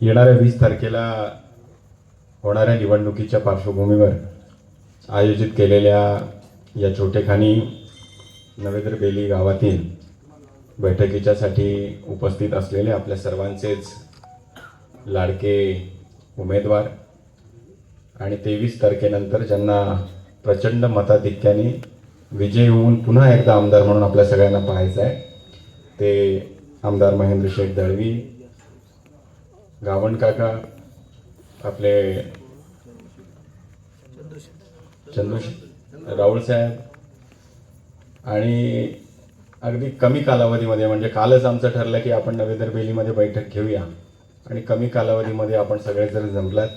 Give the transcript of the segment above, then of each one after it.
येणाऱ्या वीस तारखेला होणाऱ्या निवडणुकीच्या पार्श्वभूमीवर आयोजित केलेल्या या छोटेखानी नवेद्र बेली गावातील बैठकीच्यासाठी उपस्थित असलेले आपल्या सर्वांचेच लाडके उमेदवार आणि तेवीस तारखेनंतर ज्यांना प्रचंड मताधिक्याने विजय होऊन पुन्हा एकदा आमदार म्हणून आपल्या सगळ्यांना पाहायचं आहे ते आमदार महेंद्र शेठ दळवी गावण काका आपले चंदू राहुल साहेब आणि अगदी कमी कालावधीमध्ये म्हणजे कालच आमचं ठरलं की आपण नवेदर बेलीमध्ये बैठक घेऊया. आणि कमी कालावधीमध्ये आपण सगळे जर जमलात.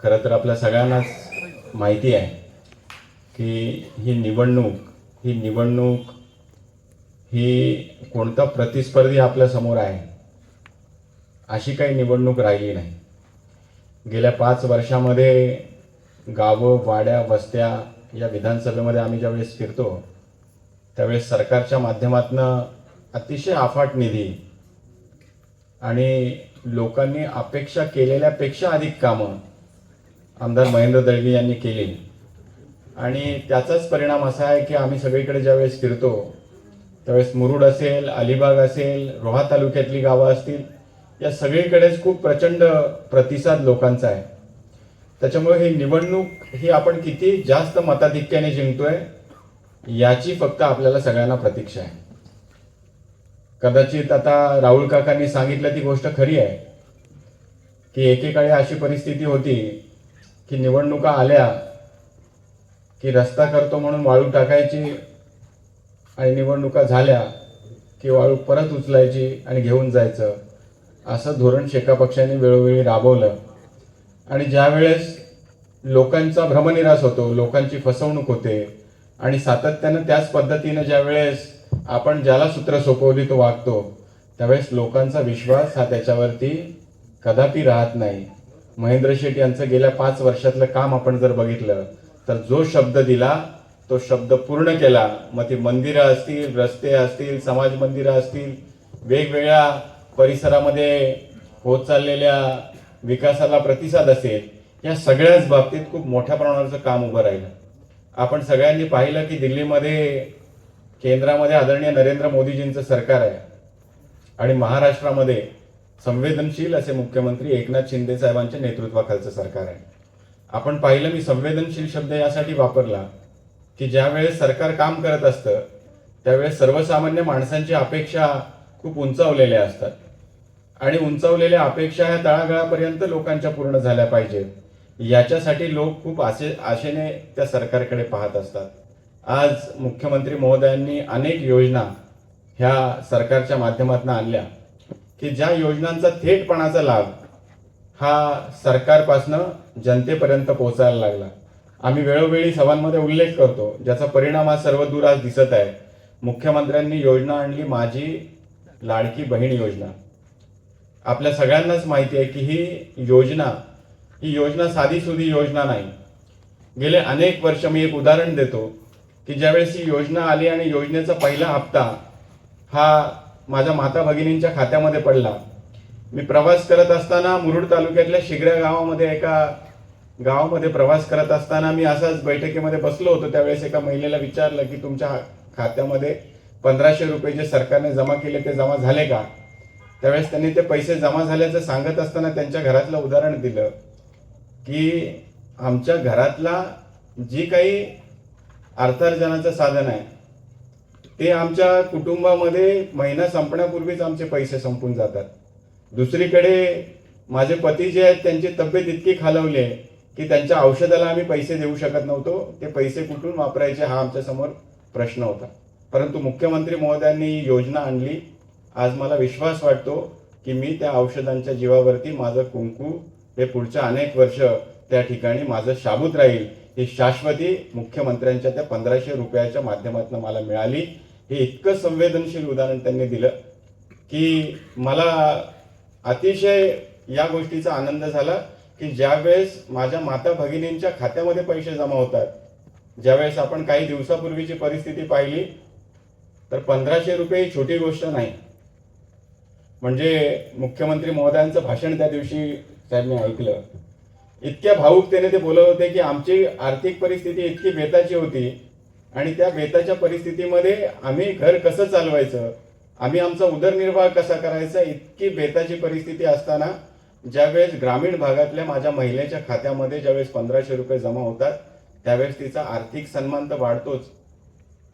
खरं तर आपल्या सगळ्यांनाच माहिती आहे की ही निवडणूक ही निवडणूक ही कोणता प्रतिस्पर्धी आपल्यासमोर आहे? अशी काही निवडणूक राहिली नाही. गेल्या पाच वर्षामध्ये गावं वाड्या वस्त्या या विधानसभेमध्ये आम्ही ज्यावेळेस फिरतो त्यावेळेस सरकारच्या माध्यमातनं अतिशय अफाट निधी आणि लोकांनी अपेक्षा केलेल्यापेक्षा अधिक कामं आमदार महेंद्र दळवी यांनी केली. आणि त्याचाच परिणाम असा आहे की आम्ही सगळीकडे ज्यावेळेस फिरतो त्यावेळेस मुरुड असेल अलिबाग असेल रोहा तालुक्यातली गावं असतील या सगळीकडेच खूप प्रचंड प्रतिसाद लोकांचा आहे. त्याच्यामुळे ही निवडणूक ही आपण किती जास्त मताधिक्याने जिंकतोय याची फक्त आपल्याला सगळ्यांना प्रतीक्षा आहे. कदाचित आता राहुल काकांनी सांगितलं ती गोष्ट खरी आहे की एकेकाळी अशी परिस्थिती होती की निवडणुका आल्या की रस्ता करतो म्हणून वाळू टाकायची आणि निवडणुका झाल्या की वाळू परत उचलायची आणि घेऊन जायचं. असं धोरण शेका पक्षाने वेळोवेळी राबवलं. आणि ज्यावेळेस लोकांचा भ्रमनिरास होतो लोकांची फसवणूक होते आणि सातत्यानं त्याच पद्धतीनं ज्यावेळेस आपण ज्याला सूत्र सोपवली तो वागतो त्यावेळेस लोकांचा विश्वास हा त्याच्यावरती कदापि राहत नाही. महेंद्र शेठ यांचं गेल्या पाच वर्षातलं काम आपण जर बघितलं तर जो शब्द दिला तो शब्द पूर्ण केला. मग ती मंदिरं असतील रस्ते असतील समाज मंदिरं असतील वेगवेगळ्या परिसरामध्ये होत चाललेल्या विकासाला प्रतिसाद असेल या सगळ्याच बाबतीत खूप मोठ्या प्रमाणाचं काम उभं राहिलं. आपण सगळ्यांनी पाहिलं की दिल्लीमध्ये केंद्रामध्ये आदरणीय नरेंद्र मोदीजींचं सरकार आहे. आणि महाराष्ट्रामध्ये संवेदनशील असे मुख्यमंत्री एकनाथ शिंदे साहेबांच्या नेतृत्वाखालचं सरकार आहे. आपण पाहिलं मी संवेदनशील शब्द यासाठी वापरला की ज्यावेळेस सरकार काम करत असतं त्यावेळेस सर्वसामान्य माणसांची अपेक्षा खूप उंचावलेल्या असतात. आणि उंचावलेल्या अपेक्षा ह्या तळागाळापर्यंत लोकांच्या पूर्ण झाल्या पाहिजेत. याच्यासाठी लोक खूप आशे आशेने त्या सरकारकडे पाहत असतात. आज मुख्यमंत्री महोदयांनी अनेक योजना ह्या सरकारच्या माध्यमातून आणल्या की ज्या योजनांचा थेटपणाचा लाभ हा सरकारपासनं जनतेपर्यंत पोहोचायला लागला. आम्ही वेळोवेळी सभांमध्ये उल्लेख करतो ज्याचा परिणाम हा सर्व दूर आज दिसत आहे. मुख्यमंत्र्यांनी योजना आणली माझी लाडकी बहीण योजना. आपल्या सगळ्यांनाच माहिती आहे की ही योजना ही योजना साधीसुधी योजना नाही. गेले अनेक वर्ष मी एक उदाहरण देतो की ज्यावेळेस ही योजना आली आणि योजनेचा पहिला हप्ता हा माझ्या माता भगिनींच्या खात्यामध्ये पडला. मी प्रवास करत असताना मुरुड तालुक्यातल्या शिगऱ्या गावामध्ये एका गावामध्ये प्रवास करत असताना मी असाच बैठकीमध्ये बसलो होतो. त्यावेळेस एका महिलेला विचारलं की तुमच्या खात्यामध्ये पंधराशे रुपये जे सरकारने जमा केले ते जमा झाले का? त्यावेळेस त्यांनी ते पैसे जमा झाल्याचं सांगत असताना त्यांच्या घरातलं उदाहरण दिलं की आमच्या घरातला जी काही अर्थार्जनाचं साधन आहे ते आमच्या कुटुंबामध्ये महिना संपण्यापूर्वीच आमचे पैसे संपून जातात. दुसरीकडे माझे पती जे आहेत त्यांची तब्येत इतकी खालवली आहे की त्यांच्या औषधाला आम्ही पैसे देऊ शकत नव्हतो. ते पैसे कुठून वापरायचे हा आमच्यासमोर प्रश्न होता. परंतु मुख्यमंत्री महोदयांनी ही योजना आणली. आज मला विश्वास वाटतो की मी त्या औषधांच्या जीवावरती माझं कुंकू हे पुढच्या अनेक वर्ष त्या ठिकाणी माझं शाबूत राहील. ही शाश्वती मुख्यमंत्र्यांच्या त्या पंधराशे रुपयाच्या माध्यमातून मला मिळाली. हे इतकं संवेदनशील उदाहरण त्यांनी दिलं की मला अतिशय या गोष्टीचा आनंद झाला की ज्यावेळेस माझ्या माता भगिनींच्या खात्यामध्ये पैसे जमा होतात ज्यावेळेस आपण काही दिवसापूर्वीची परिस्थिती पाहिली तर पंधराशे रुपये ही छोटी गोष्ट नाही. म्हणजे मुख्यमंत्री महोदयांचं भाषण त्या दिवशी साहेबांनी ऐकलं. इतक्या भावुकतेने ते बोलत होते की आमची आर्थिक परिस्थिती इतकी बेताची होती आणि त्या बेताच्या परिस्थितीमध्ये आम्ही घर कसं चालवायचं? आम्ही आमचा उदरनिर्वाह कसा करायचा? इतकी बेताची परिस्थिती असताना ज्यावेळेस ग्रामीण भागातल्या माझ्या महिलेच्या खात्यामध्ये ज्यावेळेस पंधराशे रुपये जमा होतात त्यावेळेस तिचा आर्थिक सन्मान तर वाढतोच.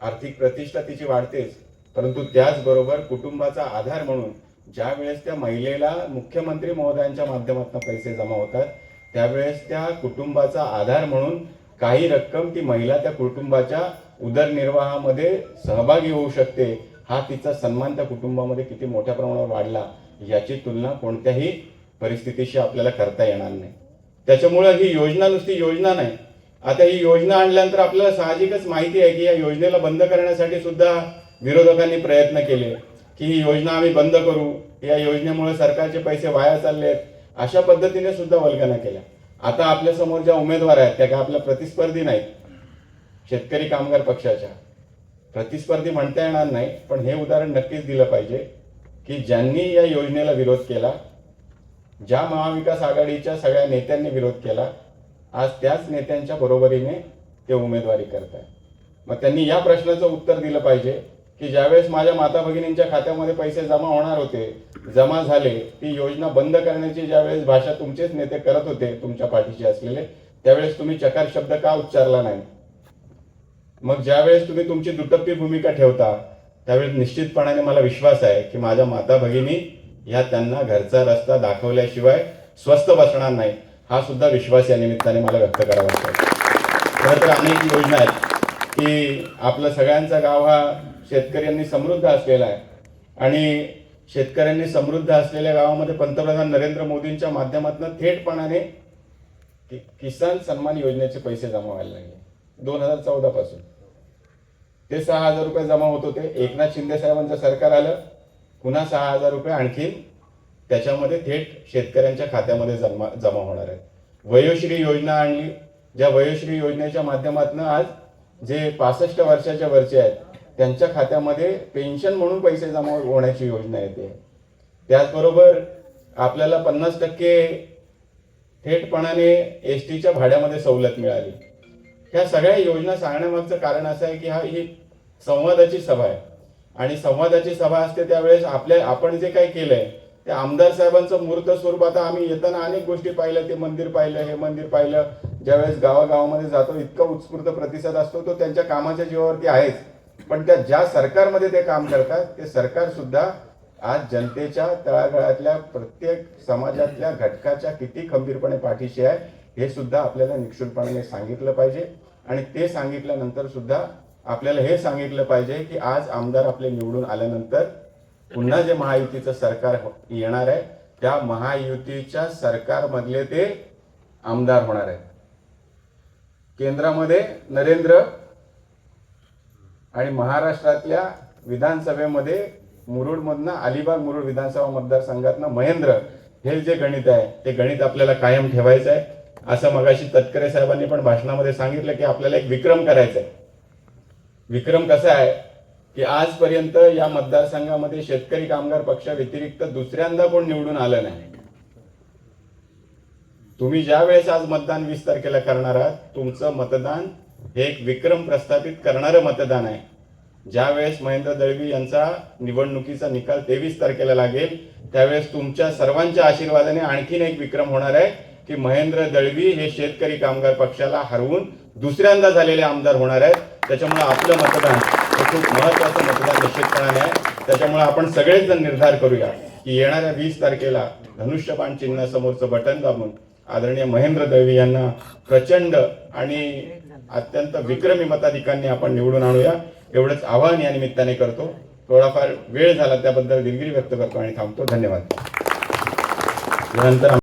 आर्थिक प्रतिष्ठा तिची वाढतेच. परंतु त्याचबरोबर कुटुंबाचा आधार म्हणून ज्या वेळेस त्या महिलेला मुख्यमंत्री महोदयांच्या माध्यमातून पैसे जमा होतात त्यावेळेस त्या कुटुंबाचा आधार म्हणून काही रक्कम ती महिला त्या कुटुंबाच्या उदरनिर्वाहामध्ये सहभागी होऊ शकते. हा तिचा सन्मान त्या कुटुंबामध्ये किती मोठ्या प्रमाणावर वाढला याची तुलना कोणत्याही परिस्थितीशी आपल्याला करता येणार नाही. त्याच्यामुळं ही योजना नुसती योजना नाही. आता ही योजना आणल्यानंतर आपल्याला साहजिकच माहिती आहे की या योजनेला बंद करण्यासाठी सुद्धा विरोधकांनी प्रयत्न केले. ही योजना आम्ही बंद करू या योजनेमुळे सरकारचे पैसे वाया चालले आहेत अशा पद्धतीने सुद्धा वल्गना केल्या. आता आपल्यासमोर ज्या उमेदवार आहेत त्या काय आपल्या प्रतिस्पर्धी नाहीत. शेतकरी कामगार पक्षाच्या. प्रतिस्पर्धी म्हणता येणार नाही पण हे उदाहरण नक्कीच दिलं पाहिजे की ज्यांनी या योजनेला विरोध केला ज्या महाविकास आघाडीच्या सगळ्या नेत्यांनी विरोध केला आज त्याच नेत्यांच्या बरोबरीने ते उमेदवारी करत आहे मग त्यांनी या प्रश्नाचं उत्तर दिलं पाहिजे की ज्यावेळेस माझ्या माता भगिनींच्या खात्यामध्ये पैसे जमा होणार होते जमा झाले ती योजना बंद करण्याची ज्यावेळेस भाषा तुमचेच नेते करत होते तुमच्या पाठीशी असलेले त्यावेळेस तुम्ही चकार शब्द का उच्चारला नाही? मग ज्यावेळेस तुम्ही तुमची दुटप्पी भूमिका ठेवता त्यावेळेस निश्चितपणाने मला विश्वास आहे की माझ्या माता भगिनी ह्या त्यांना घरचा रस्ता दाखवल्याशिवाय स्वस्थ बसणार नाही हा सुद्धा विश्वास या निमित्ताने मला व्यक्त करावा लागतो. खरं तर अनेक योजना आहेत की आपलं सगळ्यांचा गाव हा शेतकऱ्यांनी समृद्ध असलेला आहे. आणि शेतकऱ्यांनी समृद्ध असलेल्या गावामध्ये पंतप्रधान नरेंद्र मोदींच्या माध्यमातून थेटपणाने कि- किसान सन्मान योजनेचे पैसे जमा व्हायला लागले. दोन हजार चौदापासून ते सहा हजार रुपये जमा होत होते. एकनाथ शिंदे साहेबांचं सरकार आलं. पुन्हा सहा हजार रुपये आणखीन त्याच्यामध्ये थेट शेतकऱ्यांच्या खात्यामध्ये जमा जमा होणार आहेत. वयोश्री योजना आणली. ज्या वयोश्री योजनेच्या माध्यमातून आज जे पासष्ट वर्षाच्या वरचे आहेत त्यांच्या खात्यामध्ये पेन्शन म्हणून पैसे जमा होण्याची योजना येते. त्याचबरोबर आपल्याला पन्नास टक्के थेटपणाने एस टीच्या भाड्यामध्ये सवलत मिळाली. ह्या सगळ्या योजना सांगण्यामागचं कारण असं आहे की हा ही संवादाची सभा आहे. आणि संवादाची सभा असते त्यावेळेस आपल्या आपण जे काही केलंय ते आमदार साहेबांचं मूर्त स्वरूप आता आम्ही येताना अनेक गोष्टी पाहिल्या ते मंदिर पाहिलं हे मंदिर पाहिलं. ज्यावेळेस गावागावामध्ये जातो इतका उत्स्फूर्त प्रतिसाद असतो तो त्यांच्या कामाच्या जीवावरती आहेच. पण त्या ज्या सरकारमध्ये ते काम करतात ते सरकार सुद्धा आज जनतेच्या तळागाळातल्या प्रत्येक समाजातल्या घटकाच्या किती खंबीरपणे पाठीशी आहे हे सुद्धा आपल्याला निक्षुलपणाने सांगितलं पाहिजे. आणि ते सांगितल्यानंतर सुद्धा आपल्याला हे सांगितलं पाहिजे की आज आमदार आपले निवडून आल्यानंतर पुन्हा जे महायुतीचं सरकार हो-, येणार आहे त्या महायुतीच्या सरकारमधले ते आमदार होणार आहेत. केंद्रामध्ये नरेंद्र आणि महाराष्ट्रातल्या विधानसभेमध्ये मुरुडमधनं अलिबाग मुरुड विधानसभा मतदारसंघातनं महेंद्र हे जे गणित आहे ते गणित आपल्याला कायम ठेवायचं आहे. असं मगाशी तटकरे साहेबांनी पण भाषणामध्ये सांगितलं की आपल्याला एक विक्रम करायचा आहे. विक्रम कसा आहे की आजपर्यंत या मतदारसंघामध्ये शेतकरी कामगार पक्षा व्यतिरिक्त दुसऱ्यांदा कोण निवडून आलं नाही? तुम्ही ज्या वेळेस आज मतदान वीस तारखेला करणार आहात तुमचं मतदान हे एक विक्रम प्रस्थापित करणारं मतदान आहे. ज्यावेळेस महेंद्र दळवी यांचा निवडणुकीचा निकाल तेवीस तारखेला लागेल त्यावेळेस तुमच्या सर्वांच्या आशीर्वादाने आणखीन एक विक्रम होणार आहे की महेंद्र दळवी हे शेतकरी कामगार पक्षाला हरवून दुसऱ्यांदा झालेले आमदार होणार आहेत. त्याच्यामुळे आपलं मतदान हे खूप महत्वाचं मतदान निश्चितपणाने आहे. त्याच्यामुळे आपण सगळेच जण निर्धार करूया की येणाऱ्या वीस तारखेला धनुष्यबाण चिन्हासमोरचं बटन दाबून आदरणीय महेंद्र दळवी यांना प्रचंड आणि अत्यंत विक्रमी मताधिकांनी आपण निवडून आणूया. एवढंच आवाहन या निमित्ताने करतो. थोडाफार वेळ झाला त्याबद्दल दिलगिरी व्यक्त करतो आणि थांबतो. धन्यवाद. नंतर